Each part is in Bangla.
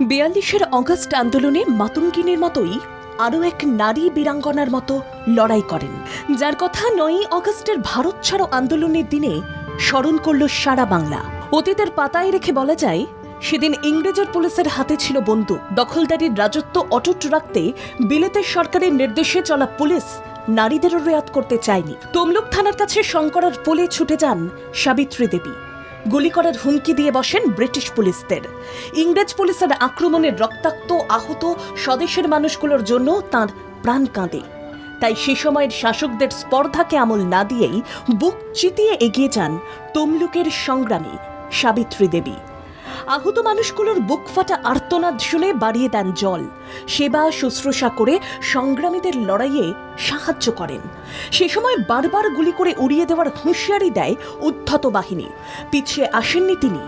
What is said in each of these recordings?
বিয়াল্লিশের অগস্ট আন্দোলনে মাতঙ্গিনীর মতোই আরও এক নারী বীরাঙ্গনার মতো লড়াই করেন। যার কথা নয়ই অগস্টের ভারত ছাড়ো আন্দোলনের দিনে স্মরণ করল সারা বাংলা। অতীতের পাতায় রেখে বলা যায়, সেদিন ইংরেজের পুলিশের হাতে ছিল বন্দুক। দখলদারির রাজত্ব অটুট রাখতে বিলেতের সরকারের নির্দেশে চলা পুলিশ নারীদেরও রেয়াত করতে চায়নি। তমলুক থানার কাছে শঙ্করার পোলে ছুটে যান সাবিত্রী দেবী। গুলি করার হুমকি দিয়ে বসেন ব্রিটিশ পুলিশদের। ইংরেজ পুলিশের আক্রমণের রক্তাক্ত, আহত স্বদেশের মানুষগুলোর জন্য তার প্রাণ কাঁদে। তাই সে সময়ের শাসকদের স্পর্ধাকে আমল না দিয়েই বুক চিতিয়ে এগিয়ে যান তমলুকের সংগ্রামী সাবিত্রী দেবী। আহত মানুষগুলোর বুক ফাটা আর্তনাদ শুনে বাড়িয়ে দেন জল। সেবা, শুশ্রূষা করে সংগ্রামীদের লড়াইয়ে সাহায্য করেন। সে সময় বারবার গুলি করে উড়িয়ে দেওয়ার হুঁশিয়ারি দেয় উদ্ধত বাহিনী। পিছিয়ে আসেননি তিনি।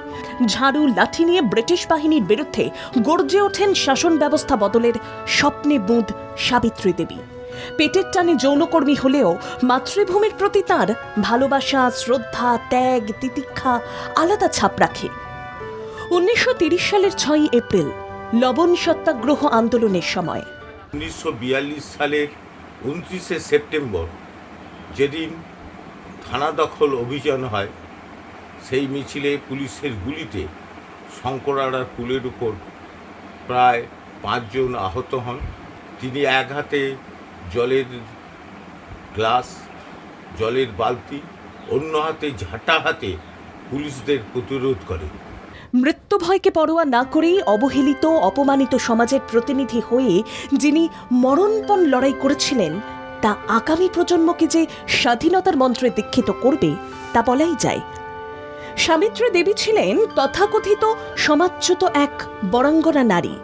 ঝাড়ু, লাঠি নিয়ে ব্রিটিশ বাহিনীর বিরুদ্ধে গর্জে ওঠেন শাসন ব্যবস্থা বদলের স্বপ্নে বুঁদ সাবিত্রী দেবী। পেটের টানে যৌনকর্মী হলেও মাতৃভূমির প্রতি তার ভালোবাসা, শ্রদ্ধা, ত্যাগ, তিতিক্ষা আলাদা ছাপ রাখে। উনিশশো সালের ছয়ই এপ্রিল, লবণ সত্যাগ্রহ আন্দোলনের সময়। উনিশশো বিয়াল্লিশ সালের উনত্রিশে সেপ্টেম্বর যেদিন থানা দখল অভিযান হয়, সেই মিছিলে পুলিশের গুলিতে শঙ্করাড়ার পুলের উপর প্রায় পাঁচজন আহত হন। তিনি এক হাতে জলের গ্লাস, জলের বালতি, অন্য হাতে ঝাঁটা হাতে পুলিশদের প্রতিরোধ করে মৃত্যু ভয়কে পরোয়া না করেই অবহেলিত, অপমানিত সমাজের প্রতিনিধি হয়ে যিনি মরণপণ লড়াই করেছিলেন, তা আগামী প্রজন্মকে যে স্বাধীনতার মন্ত্রে দীক্ষিত করবে, তা বলাই যায়। সামিত্রী দেবী ছিলেন তথাকথিত সমাজচ্যুত এক বরাঙ্গনা নারী।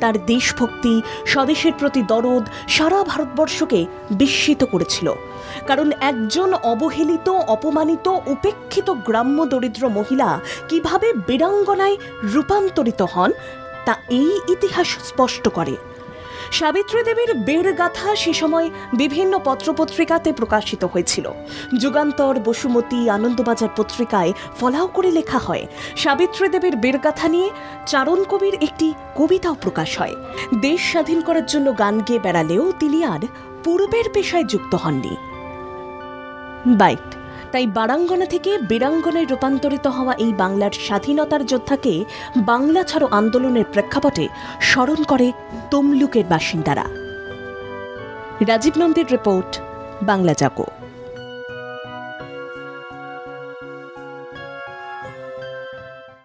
তার দেশভক্তি স্বদেশের প্রতি দরদ সারা ভারতবর্ষকে বিস্মিত করেছিল। কারণ একজন অবহেলিত, অপমানিত, উপেক্ষিত গ্রাম্য দরিদ্র মহিলা কীভাবে বীরাঙ্গনায় রূপান্তরিত হন, তা এই ইতিহাস স্পষ্ট করে। সাবিত্রী দেবীর বেড় গাথা সে সময় বিভিন্ন পত্রপত্রিকাতে প্রকাশিত হয়েছিল। যুগান্তর, বসুমতী, আনন্দবাজার পত্রিকায় ফলাও করে লেখা হয়, সাবিত্রী দেবীর বেড়গাথা নিয়ে চারণ কবির একটি কবিতাও প্রকাশ হয়। দেশ স্বাধীন করার জন্য গান গেয়ে বেড়ালেও তিনি আর পূর্বের পেশায় যুক্ত হননি। বাইট। তাই বারাঙ্গনা থেকে বীরাঙ্গনায় রূপান্তরিত হওয়া এই বাংলার স্বাধীনতার যোদ্ধাকে বাংলা ছাড়ো আন্দোলনের প্রেক্ষাপটে স্মরণ করে তমলুকের বাসিন্দারা। রাজীব নন্দীর রিপোর্ট, বাংলা জাগো।